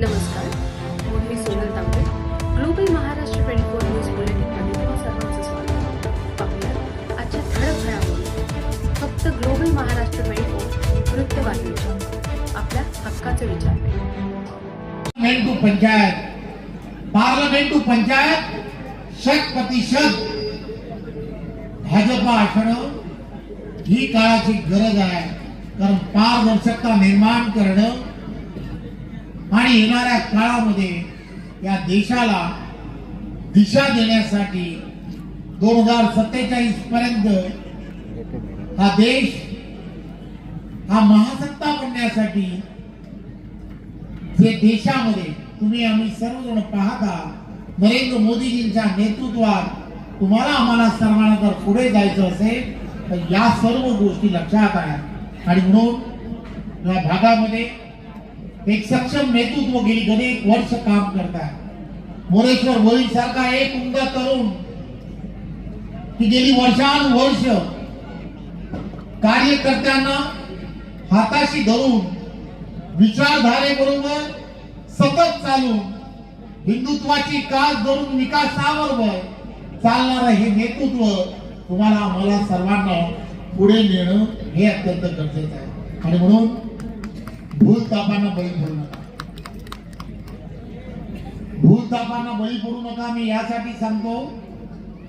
नमस्कार. मी Sonal Tambe. Global Maharashtra twenty four news बुलेटिनमध्ये तुम्हा सर्वांचं स्वागत. पाहूया आजच्या ठळक घडामोडी फक्त ग्लोबल महाराष्ट्र ट्वेंटी फोर वृत्तवाहिनीच्या आपल्या हक्काचे विचार. To panchayat parliament to panchayat शत प्रतिशत भाजपा असणं ही काळाची गरज आहे. कारण पारदर्शकता निर्माण करणं आणि येणाऱ्या काळामध्ये या देशाला दिशा देण्यासाठी दोन हजार सत्तेचाळीस पर्यंत हा देश हा महासत्ता बनण्यासाठी जे देशामध्ये तुम्ही आम्ही सर्वजण पाहता नरेंद्र मोदीजींच्या नेतृत्वात तुम्हाला आम्हाला सर्वांना जर पुढे जायचं असेल तर या सर्व गोष्टी लक्षात आल्या आणि म्हणून या भागामध्ये एक सक्षम नेतृत्व गेली अनेक वर्ष काम करताय मोरेश्वर मोदी सारखा एक उमदा तरुण की गेली वर्षानुवर्ष कार्यकर्त्यांना हाताशी धरून विचारधारेबरोबर सतत चालून हिंदुत्वाची कास धरून विकासाबरोबर चालणारं हे नेतृत्व तुम्हाला आम्हाला सर्वांना पुढे नेणं हे अत्यंत गरजेचं आहे. आणि म्हणून भूलतापांना बळी पडू नका. भूलतापांना बळी पडू नका. मी यासाठी सांगतो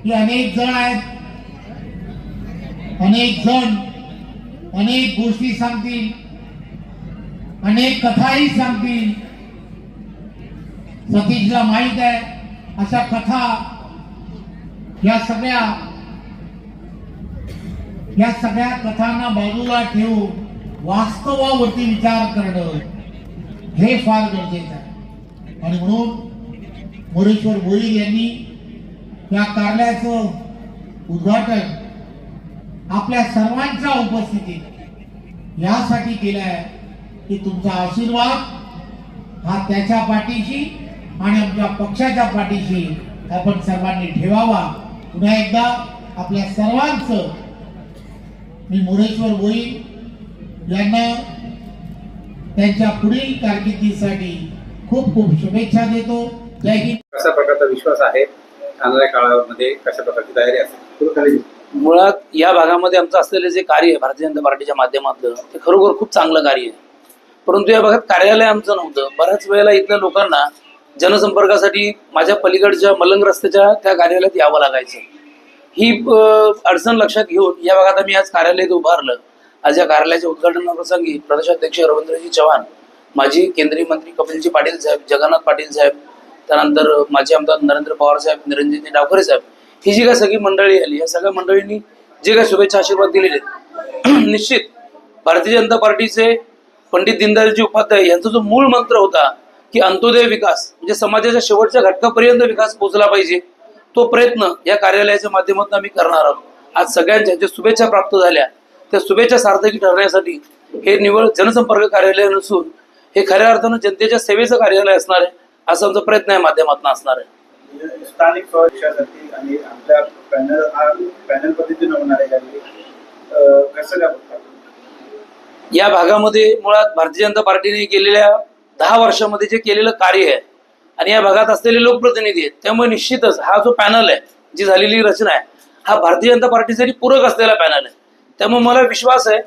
की अनेक जण आहेत. अनेक जण अनेक गोष्टी सांगतील. अनेक कथाही सांगतील. सतीशला माहीत आहे अशा कथा या सगळ्या या सगळ्या कथांना बाजूला ठेवून वास्तवावरती विचार करणं हे फार गरजेचं आहे. आणि म्हणून मोरेश्वर भोईर यांनी या कार्याचं उद्घाटन आपल्या सर्वांच्या उपस्थितीत यासाठी केलं आहे की तुमचा आशीर्वाद हा त्याच्या पाठीशी आणि आमच्या पक्षाच्या पाठीशी आपण सर्वांनी ठेवावा. पुन्हा एकदा आपल्या सर्वांचं मी मोरेश्वर भोईर यांना त्यांच्या पुढील कारकिर्दीसाठी खूप खूप शुभेच्छा देतो. जय हिंद. कशा प्रकारचा विश्वास आहे? येणाऱ्या काळामध्ये कशा प्रकारची तयारी असेल? मुळात या भागामध्ये आमचं असलेलं जे कार्य आहे भारतीय जनता पार्टीच्या माध्यमातलं ते खरोखर खूप चांगलं कार्य आहे. परंतु या भागात कार्यालय आमचं नव्हतं. बऱ्याच वेळेला इथल्या लोकांना जनसंपर्कासाठी माझ्या पलीकडच्या मलंग रस्त्याच्या त्या कार्यालयात यावं लागायचं. ही अडचण लक्षात घेऊन या भागात आम्ही आज कार्यालय इथं उभारलं. आज या कार्यालयाच्या उद्घाटनाप्रसंगी प्रदेशाध्यक्ष रवींद्रजी चव्हाण माजी केंद्रीय मंत्री कपिलजी पाटील साहेब जगन्नाथ पाटील साहेब त्यानंतर माजी आमदार नरेंद्र पवार साहेब निरंजनजी डावखरे साहेब ही जी काय सगळी मंडळी आली या सगळ्या मंडळींनी जे काय शुभेच्छा आशीर्वाद दिलेले आहेत निश्चित भारतीय जनता पार्टीचे पंडित दीनदयालजी उपाध्याय यांचा जो मूळ मंत्र होता की अंत्योदय विकास म्हणजे समाजाच्या शेवटच्या घटकापर्यंत विकास पोहोचला पाहिजे तो प्रयत्न या कार्यालयाच्या माध्यमातून आम्ही करणार आहोत. आज सगळ्यांच्या ज्या शुभेच्छा प्राप्त झाल्या त्या शुभेच्छा सार्थकी ठरण्यासाठी हे निवड जनसंपर्क कार्यालय नसून हे खऱ्या अर्थानं जनतेच्या सेवेचं कार्यालय असणार आहे असा आमचा प्रयत्न या माध्यमातून असणार आहे. स्थानिक स्वराज्यासाठी आणि आपल्या पॅनल पॅनल पद्धतीने होणार आहे यावेळी. अं, कसं काय बघता या भागामध्ये मुळात भारतीय जनता पार्टीने गेलेल्या दहा वर्षामध्ये जे केलेलं कार्य आहे आणि या भागात असलेले लोकप्रतिनिधी आहेत त्यामुळे निश्चितच हा जो पॅनल आहे जी झालेली रचना आहे हा भारतीय जनता पार्टीसाठी पूरक असलेला पॅनल आहे. त्यामुळे मला विश्वास आहे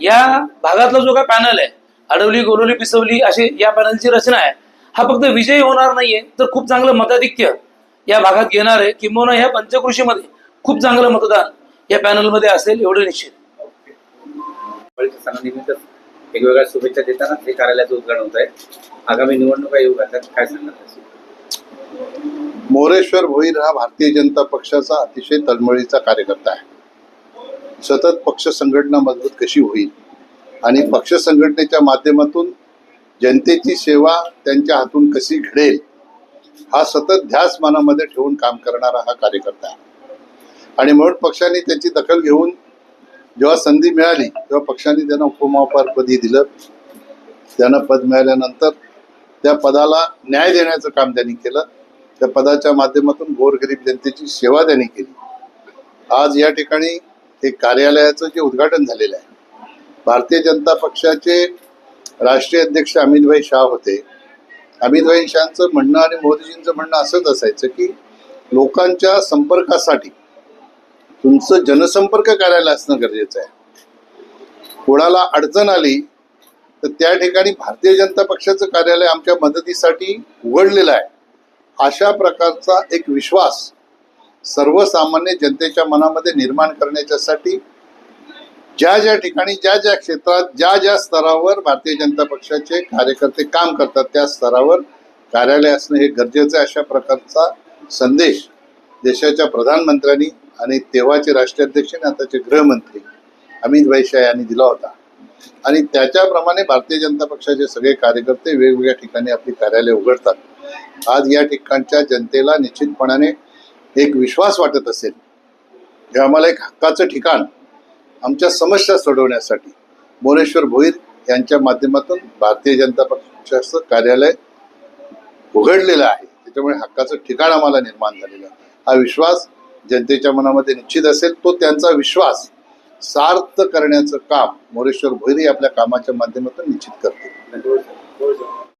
या भागातला जो काय पॅनल आहे अडवली गोरवली पिसवली अशी या पॅनलची रचना आहे हा फक्त विजयी होणार नाहीये तर खूप चांगलं मताधिक्य या भागात घेणार आहे. किंबहुना ह्या पंचकृषीमध्ये खूप चांगलं मतदान या पॅनलमध्ये असेल एवढं निश्चित. वेगवेगळ्या शुभेच्छा देताना हे कार्यालयाचं उद्घाटन होत आहे. आगामी निवडणुका येऊ घातल्यात काय सांगणार मोरेश्वर भोईर हा भारतीय जनता पक्षाचा अतिशय तळमळीचा कार्यकर्ता आहे. सतत पक्ष संघटना मजबूत कशी होईल? आणि पक्ष संघटनेच्या माध्यमातून जनतेची सेवा त्यांच्या हातून कशी घडेल? हा सतत ध्यास मनामध्ये ठेवून काम करणारा हा कार्यकर्ता आहे. आणि म्हणून पक्षाने त्याची दखल घेऊन जेव्हा संधी मिळाली तेव्हा पक्षाने त्यांना उपमहापौरपदी दिलं. त्यांना पद मिळाल्यानंतर त्या पदाला न्याय देण्याचं काम त्यांनी केलं. त्या पदाच्या माध्यमातून गोरगरीब जनतेची सेवा त्यांनी केली. आज या ठिकाणी हे कार्यालयाचं जे उद्घाटन झालेलं आहे. भारतीय जनता पक्षाचे राष्ट्रीय अध्यक्ष अमितभाई शाह होते. अमितभाई भाईंशांचं म्हणणं आणि मोदीजींचं म्हणणं असंच असायचं की लोकांच्या संपर्कासाठी तुमचं जनसंपर्क कार्यालय असणं गरजेचं आहे. कोणाला अडचण आली तर त्या ठिकाणी भारतीय जनता पक्षाचं कार्यालय आमच्या मदतीसाठी उघडलेलं आहे. अशा प्रकारचा एक विश्वास सर्वसामान्य जनतेच्या मनामध्ये निर्माण करण्याच्यासाठी ज्या ज्या ठिकाणी ज्या ज्या क्षेत्रात ज्या ज्या स्तरावर भारतीय जनता पक्षाचे कार्यकर्ते काम करतात त्या स्तरावर कार्यालय असणं हे गरजेचं आहे अशा प्रकारचा संदेश देशाच्या प्रधानमंत्र्यांनी आणि तेव्हाचे राष्ट्राध्यक्ष आणि आताचे गृहमंत्री अमित भाई शाह यांनी दिला होता. आणि त्याच्याप्रमाणे भारतीय जनता पक्षाचे सगळे कार्यकर्ते वेगवेगळ्या ठिकाणी आपली कार्यालय उघडतात. आज या ठिकाणच्या जनतेला निश्चितपणाने एक विश्वास वाटत असेल हे आम्हाला एक हक्काचं ठिकाण आमच्या समस्या सोडवण्यासाठी मोरेश्वर भोईर यांच्या माध्यमातून भारतीय जनता पक्षाचं कार्यालय उघडलेलं आहे. त्याच्यामुळे हक्काचं ठिकाण आम्हाला निर्माण झालेलं आहे. हा विश्वास जनतेच्या मनामध्ये निश्चित असेल तो त्यांचा विश्वास सार्थ करण्याचं काम मोरेश्वर भोईर आपल्या कामाच्या माध्यमातून निश्चित करते